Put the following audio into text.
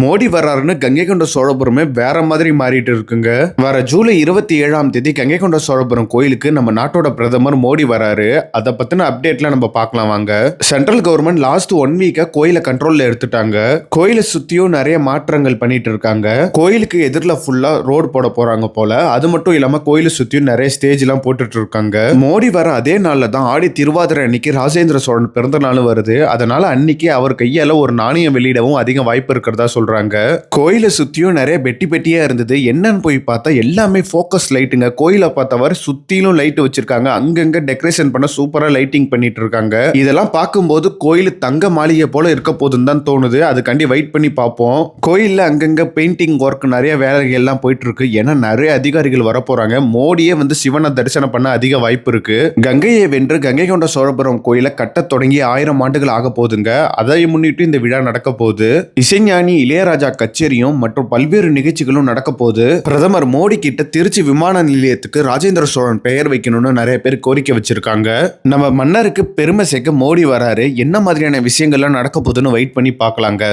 மோடி வர்றாருன்னு கங்கை கொண்ட சோழபுரமே வேற மாதிரி மாறிட்டு இருக்குங்க. வர ஜூலை இருபத்தி ஏழாம் தேதி கங்கை கொண்ட சோழபுரம் கோயிலுக்கு நம்ம நாட்டோட பிரதமர் மோடி வராரு. அதை பத்தின அப்டேட்ல நம்ம பார்க்கலாம் வாங்க. சென்ட்ரல் கவர்மெண்ட் லாஸ்ட் ஒன் வீக்கா கோயிலை கண்ட்ரோல்ல எடுத்துட்டாங்க. கோயிலை சுத்தியும் நிறைய மாற்றங்கள் பண்ணிட்டு இருக்காங்க. கோயிலுக்கு எதிரில் ஃபுல்லா ரோடு போட போறாங்க போல. அது மட்டும் இல்லாம கோயிலை சுத்தியும் நிறைய ஸ்டேஜ் எல்லாம் போட்டுட்டு இருக்காங்க. மோடி வர அதே நாள்ல தான் ஆடி திருவாதிரை அன்னைக்கு ராஜேந்திர சோழன் பிறந்த நாளும் வருது. அதனால அன்னைக்கு அவர் கையால ஒரு நாணயம் வெளியிடவும் அதிக வாய்ப்பு இருக்கிறதா சொல்றாங்க. கோயிலை சுற்றியும் நிறைய பெட்டி பெட்டியாக இருந்தது. என்னன்னு போய் பார்த்தா எல்லாமே ஃபோக்கஸ் லைட்டுங்க கோயிலை பார்த்தவர் சுத்திலும் லைட் வச்சுருக்காங்க. அங்கங்கே டெக்கரேஷன் பண்ண சூப்பராக லைட்டிங் பண்ணிட்டு இருக்காங்க. இதெல்லாம் பார்க்கும்போது கோயில் தங்க மாளிகை போல இருக்க போதுன்னு தான் தோணுது. அதுக்காண்டி வெயிட் பண்ணி பார்ப்போம். கோயிலில் அங்கங்கே பெயிண்டிங் ஒர்க் நிறைய வேலைகள் எல்லாம் போயிட்டு இருக்கு ஏன்னா நிறைய அதிகாரிகள் வரப்போகிறாங்க மோடியே வந்து சிவனை தரிசனம் பண்ண அதிக வாய்ப்பு இருக்கு. கங்கையை வென்று கங்கை கொண்ட சோழபுரம் கோயிலை கட்டத் தொடங்கி ஆயிரம் ஆண்டுகள் ஆக போகுதுங்க. அதை முன்னிட்டு இந்த விழா நடக்க போகுது. இசைஞானி இளையராஜா கச்சேரியும் மற்றும் பல்வேறு நிகழ்ச்சிகளும் நடக்க போது பிரதமர் மோடி கிட்ட திருச்சி விமான நிலையத்துக்கு ராஜேந்திர சோழன் பெயர் வைக்கணும்னு நிறைய பேர் கோரிக்கை வச்சிருக்காங்க. நம்ம மன்னருக்கு பெருமை சேர்க்க மோடி வராரு. என்ன மாதிரியான விஷயங்கள்லாம் நடக்க போகுதுன்னு வெயிட் பண்ணி பார்க்கலாங்க.